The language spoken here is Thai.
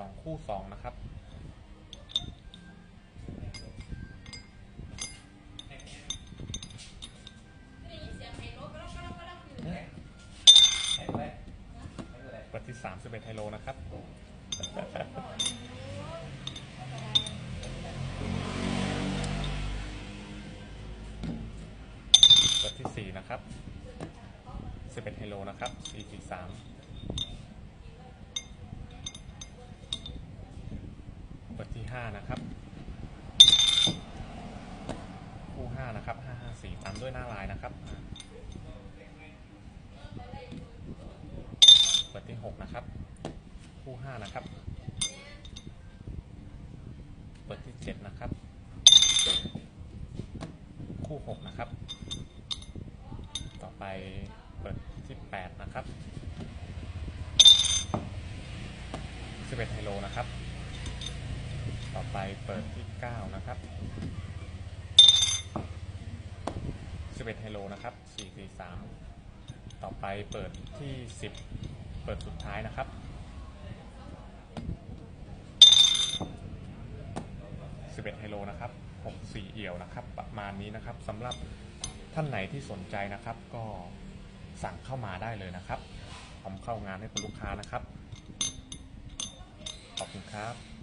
สองคู่สองนะครับเปิดที่สามสิบเอ็ดไฮโลนะครับเปิดที่สี่นะครับสิบเอ็ดไฮโลนะครับสี่สี่สามเปิดที่ ห้านะครับคู่ห้านะครับห้าห้าสี่ตามด้วยหน้าลายนะครับเปิดที่หกนะครับ คู่ห้านะครับ เปิดที่เจ็ดนะครับ คู่หกนะครับ ต่อไปเปิดที่แปดนะครับสิบเอ็ดไฮโลนะครับ ต่อไปเปิดที่เก้านะครับสิบเอ็ดไฮโลนะครับสี่สี่สามต่อไปเปิดที่สิบเปิดสุดท้ายนะครับ 11ไฮโลนะครับ 64 เอี่ยวนะครับ ประมาณนี้นะครับสำหรับท่านไหนที่สนใจนะครับ ก็สั่งเข้ามาได้เลยนะครับพร้อมเข้างานให้คุณลูกค้านะครับ ขอบคุณครับ